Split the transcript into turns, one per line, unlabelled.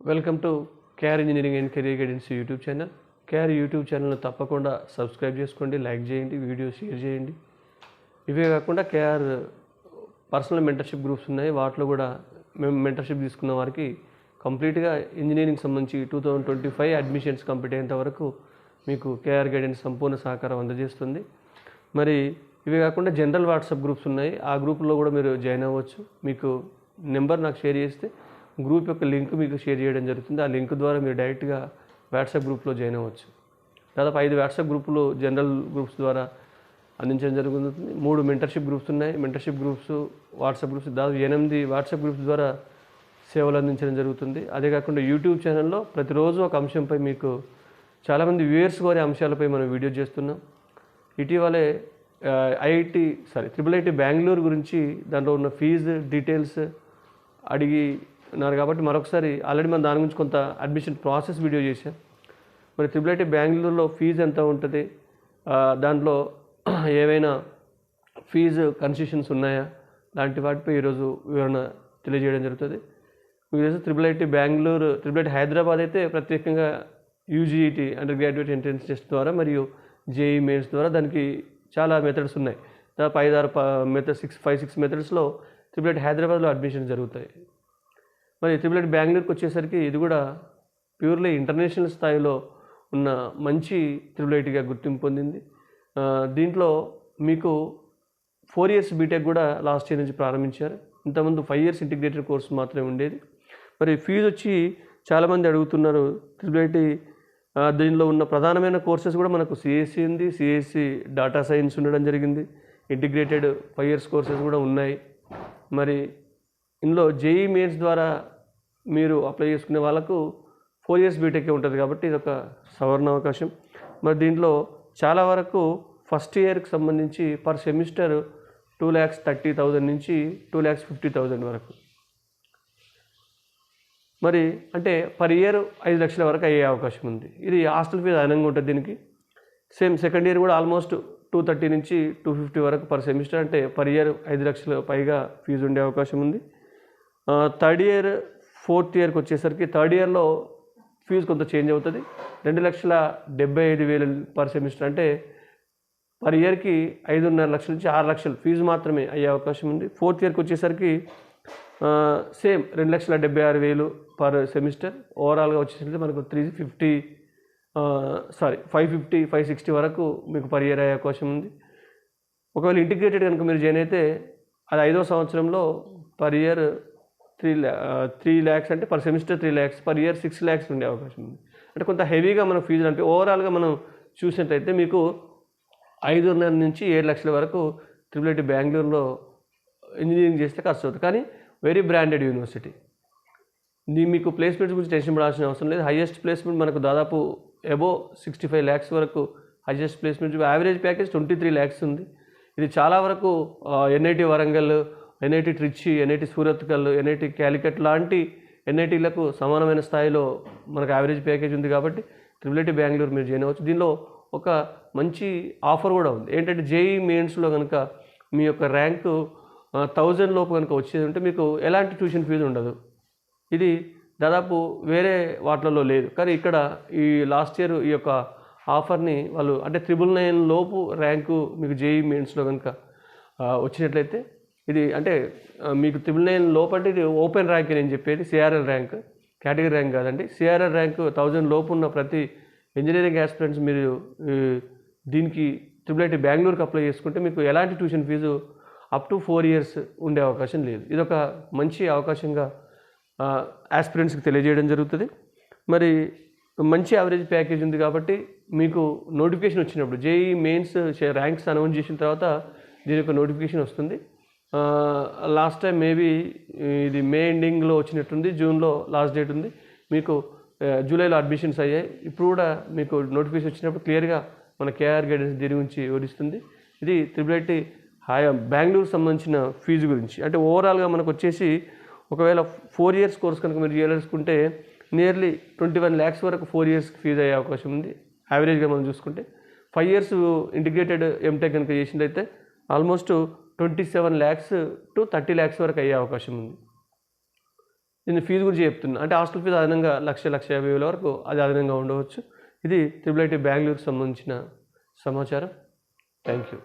Welcome to KR engineering and career guidance YouTube channel. KR YouTube ఛానల్ను తప్పకుండా subscribe చేసుకోండి like చేయండి video share చేయండి. ఇవే కాకుండా కేఆర్ పర్సనల్ మెంటర్షిప్ గ్రూప్స్ ఉన్నాయి. వాటిలో కూడా మేము మెంటర్షిప్ తీసుకున్న వారికి కంప్లీట్గా ఇంజనీరింగ్ సంబంధించి two thousand twenty five admissions complete అయ్యేంత వరకు మీకు కేఆర్ గైడెన్స్ సంపూర్ణ సహకారం అందజేస్తుంది. మరి ఇవే కాకుండా జనరల్ వాట్సాప్ గ్రూప్స్ ఉన్నాయి. ఆ గ్రూప్లో కూడా మీరు జాయిన్ అవ్వచ్చు. మీకు నెంబర్ నాకు షేర్ చేస్తే గ్రూప్ యొక్క లింక్ మీకు షేర్ చేయడం జరుగుతుంది. ఆ లింక్ ద్వారా మీరు డైరెక్ట్గా వాట్సాప్ గ్రూప్లో జాయిన్ అవ్వచ్చు. దాదాపు ఐదు వాట్సాప్ గ్రూపులు జనరల్ గ్రూప్స్ ద్వారా అందించడం జరుగుతుంది. మూడు మెంటర్షిప్ గ్రూప్స్ ఉన్నాయి. మెంటర్షిప్ గ్రూప్స్ వాట్సాప్ గ్రూప్స్ దాదాపు ఎనిమిది వాట్సాప్ గ్రూప్స్ ద్వారా సేవలు అందించడం జరుగుతుంది. అదే కాకుండా యూట్యూబ్ ఛానల్లో ప్రతిరోజు ఒక అంశంపై మీకు చాలామంది వ్యూయర్స్ కోరే అంశాలపై మనం వీడియో చేస్తున్నాం. ఇటీవలే IIT sorry triple IT Bengaluru గురించి దాంట్లో ఉన్న ఫీజు డీటెయిల్స్ అడిగి ఉన్నారు కాబట్టి మరొకసారి ఆల్రెడీ మనం దాని గురించి కొంత అడ్మిషన్ ప్రాసెస్ వీడియో చేశాం. మరి త్రిబుల్ ఐటీ బెంగళూరులో ఫీజు ఎంత ఉంటుంది? దాంట్లో ఏవైనా ఫీజు కన్సెషన్స్ ఉన్నాయా? లాంటి వాటిపై ఈరోజు వివరణ తెలియజేయడం జరుగుతుంది. మీకు తెలుసు triple IT Bengaluru triple IT Hyderabad అయితే ప్రత్యేకంగా UGEET under graduate entrance test ద్వారా మరియు జేఈ మెయిన్స్ ద్వారా దానికి చాలా మెథడ్స్ ఉన్నాయి. దాదాపు ఐదు ఆరు మెథడ్ సిక్స్ ఫైవ్ సిక్స్ మెథడ్స్లో త్రిబుల్ ఐటీ హైదరాబాద్లో అడ్మిషన్ జరుగుతాయి. మరి త్రిబుల్ ఐటీ బెంగళూరుకి వచ్చేసరికి ఇది కూడా ప్యూర్లీ ఇంటర్నేషనల్ స్థాయిలో ఉన్న మంచి త్రిబుల్ ఐటీగా గుర్తింపు పొందింది. దీంట్లో మీకు ఫోర్ ఇయర్స్ బీటెక్ కూడా లాస్ట్ ఇయర్ నుంచి ప్రారంభించారు. ఇంతకుముందు ఫైవ్ ఇయర్స్ ఇంటిగ్రేటెడ్ కోర్స్ మాత్రమే ఉండేది. మరి ఫీజు వచ్చి చాలామంది అడుగుతున్నారు త్రిబుల్ ఐటీ దీనిలో ఉన్న ప్రధానమైన కోర్సెస్ కూడా మనకు సిఎస్సి ఉంది. సిఎస్సి డాటా సైన్స్ ఉండడం జరిగింది. ఇంటిగ్రేటెడ్ ఫైవ్ ఇయర్స్ కోర్సెస్ కూడా ఉన్నాయి. మరి ఇందులో జేఈ మెయిన్స్ ద్వారా మీరు అప్లై చేసుకునే వాళ్ళకు ఫోర్ ఇయర్స్ బీటెక్ ఉంటుంది కాబట్టి ఇది ఒక సవరణ అవకాశం. మరి దీంట్లో చాలా వరకు ఫస్ట్ ఇయర్కి సంబంధించి per semester two lakhs thirty thousand నుంచి టూ ల్యాక్స్ ఫిఫ్టీ థౌజండ్ వరకు. మరి అంటే పర్ ఇయర్ ఐదు లక్షల వరకు అయ్యే అవకాశం ఉంది. ఇది హాస్టల్ ఫీజు అదనంగా ఉంటుంది దీనికి. సేమ్ సెకండ్ ఇయర్ కూడా ఆల్మోస్ట్ టూ థర్టీ నుంచి టూ ఫిఫ్టీ వరకు పర్ సెమిస్టర్ అంటే పర్ ఇయర్ ఐదు లక్షల పైగా ఫీజు ఉండే అవకాశం ఉంది. థర్డ్ ఇయర్ ఫోర్త్ ఇయర్కి వచ్చేసరికి థర్డ్ ఇయర్లో ఫీజు కొంత చేంజ్ అవుతుంది. రెండు లక్షల డెబ్బై ఐదు వేలు పర్ సెమిస్టర్ అంటే పర్ ఇయర్కి ఐదున్నర లక్షల నుంచి ఆరు లక్షలు. ఫీజు మాత్రమే అయ్యే అవకాశం ఉంది. ఫోర్త్ ఇయర్కి వచ్చేసరికి సేమ్ రెండు లక్షల డెబ్బై ఆరు వేలు పర్ సెమిస్టర్ ఓవరాల్గా వచ్చేసరికి మనకు three fifty sorry five fifty five sixty వరకు మీకు పర్ ఇయర్ అయ్యే అవకాశం ఉంది. ఒకవేళ ఇంటిగ్రేటెడ్ కనుక మీరు జాయిన్ అయితే అది ఐదో సంవత్సరంలో per year three three lakhs అంటే per semester three lakhs per year six lakhs ఉండే అవకాశం ఉంది. అంటే కొంత హెవీగా మనం ఫీజులు అంటే ఓవరాల్గా మనం చూసినట్లయితే మీకు ఐదున్నర నుంచి ఏడు లక్షల వరకు ట్రిపుల్ ఐటీ బెంగళూరులో ఇంజనీరింగ్ చేస్తే ఖర్చు అవుతుంది కానీ వెరీ బ్రాండెడ్ యూనివర్సిటీ ఇది మీకు ప్లేస్మెంట్స్ గురించి టెన్షన్ పడాల్సిన అవసరం లేదు. హైయెస్ట్ ప్లేస్మెంట్ మనకు దాదాపు అబో సిక్స్టీ ఫైవ్ ల్యాక్స్ వరకు highest placement average package twenty three lakhs ఉంది. ఇది చాలా వరకు NIT Warangal NIT Trichy NIT Surathkal NIT Calicut లాంటి ఎన్ఐటీలకు సమానమైన స్థాయిలో మనకు యావరేజ్ ప్యాకేజ్ ఉంది కాబట్టి ట్రిపుల్ ఐటీ బెంగళూరు మీరు జాయిన్ అవ్వచ్చు. దీనిలో ఒక మంచి ఆఫర్ కూడా ఉంది. ఏంటంటే జేఈ మెయిన్స్లో కనుక మీ యొక్క ర్యాంకు థౌజండ్ లోపు కనుక వచ్చేది ఉంటే మీకు ఎలాంటి ట్యూషన్ ఫీజు ఉండదు. ఇది దాదాపు వేరే వాటిలలో లేదు. కానీ ఇక్కడ ఈ లాస్ట్ ఇయర్ ఈ యొక్క ఆఫర్ని వాళ్ళు అంటే త్రిబుల్ నైన్ లోపు ర్యాంకు మీకు జేఈ మెయిన్స్లో కనుక వచ్చినట్లయితే ఇది అంటే మీకు త్రిబుల్ నైన్ లోపంటే ఇది ఓపెన్ ర్యాంక్ నేను చెప్పేది సిఆర్ఎల్ ర్యాంక్. కేటగిరీ ర్యాంక్ కాదండి. సిఆర్ఎల్ ర్యాంక్ థౌజండ్ లోపు ఉన్న ప్రతి ఇంజనీరింగ్ ఆస్పిరెంట్స్ మీరు దీనికి త్రిబుల్ ఐటీ బెంగళూరుకి అప్లై చేసుకుంటే మీకు ఎలాంటి tuition fees up to four years ఉండే అవకాశం లేదు. ఇది ఒక మంచి అవకాశంగా ఆస్పిరెంట్స్కి తెలియజేయడం జరుగుతుంది. మరి మంచి యావరేజ్ ప్యాకేజ్ ఉంది కాబట్టి మీకు నోటిఫికేషన్ వచ్చినప్పుడు జేఈ మెయిన్స్ ర్యాంక్స్ అనౌన్స్ చేసిన తర్వాత దీని యొక్క నోటిఫికేషన్ వస్తుంది. లాస్ట్ టైం మేబీ ఇది మే ఎండింగ్లో వచ్చినట్టుంది జూన్లో లాస్ట్ డేట్ ఉంది. మీకు జూలైలో అడ్మిషన్స్ అయ్యాయి. ఇప్పుడు కూడా మీకు నోటిఫికేషన్ వచ్చినప్పుడు క్లియర్గా మన కేఆర్ గైడెన్స్ దీని గురించి వివరిస్తుంది. ఇది త్రిబుల్ ఐటీ హాయ్ బెంగళూరు సంబంధించిన ఫీజు గురించి. అంటే ఓవరాల్గా మనకు వచ్చేసి ఒకవేళ ఫోర్ ఇయర్స్ కోర్స్ కనుక మీరు చేయాలనుకుంటే నియర్లీ ట్వంటీ వన్ ల్యాక్స్ వరకు ఫోర్ ఇయర్స్ ఫీజు అయ్యే అవకాశం ఉంది. యావరేజ్గా మనం చూసుకుంటే. ఫైవ్ ఇయర్స్ ఇంటిగ్రేటెడ్ ఎంటెక్ కనుక చేసినట్లయితే almost twenty seven lakhs to thirty lakhs వరకు అయ్యే అవకాశం ఉంది. నేను ఫీజు గురించి చెప్తున్నా. అంటే హాస్టల్ ఫీజు అదనంగా లక్ష లక్ష యాభై వేల వరకు అది అదనంగా ఉండవచ్చు. ఇది త్రిబుల్ ఐటీ బెంగళూరుకు సంబంధించిన సమాచారం. Thank you.